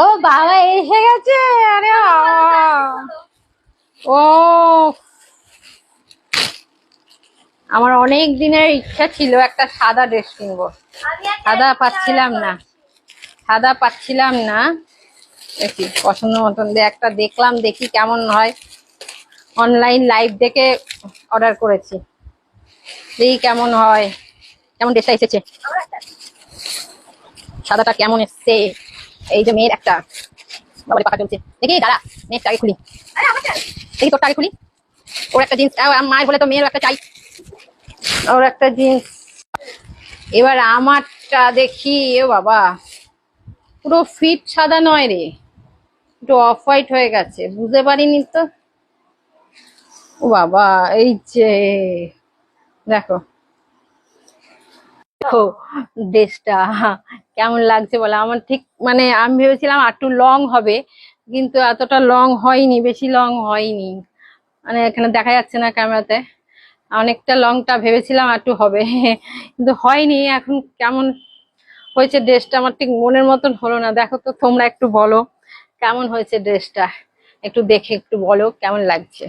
ও বাবা, এসে গেছে? আরে ও আমার অনেক দিনের ইচ্ছা ছিল একটা সাদা ড্রেস কিনবো। সাদা পাচ্ছিলাম না। সাদা পাচ্ছিলাম না। দেখি, পছন্দ মতন একটা দেখলাম, দেখি কেমন হয়। অনলাইন লাইভ দেখে অর্ডার করেছি। দেখি কেমন হয়। কেমন ড্রেসটা এসেছে? সাদাটা কেমন এসছে? এই যে মেয়ের একটা বাবারে পাকা চলছে দেখি, দাঁড়া, মেয়েরটা আগে খুলি। দেখি, তোরটা আগে খুলি। ওর একটা জিন্স মায়ের বলে তো মেয়েরও একটা চাই। ওর একটা জিন্স এবার আমারটা দেখি এ বাবা। পুরো ফিট সাদা নয় রে। একটু অফ হোয়াইট হয়ে গেছে, বুঝতে পারিনি তো। ও বাবা, এই যে। দেখো দেখো ড্রেসটা কেমন লাগছে বলো? আমার ঠিক মানে আমি ভেবেছিলাম একটু লং হবে, কিন্তু এতটা লং হয়নি, বেশি লং হয়নি। মানে এখানে দেখা যাচ্ছে না ক্যামেরাতে। অনেকটা লংটা ভেবেছিলাম একটু হবে, কিন্তু হয়নি। এখন কেমন হয়েছে ড্রেসটা আমার ঠিক মনের মতন হলো না। দেখো তো, তোমরা একটু বলো, কেমন হয়েছে ড্রেসটা একটু দেখে একটু বলো, কেমন লাগছে?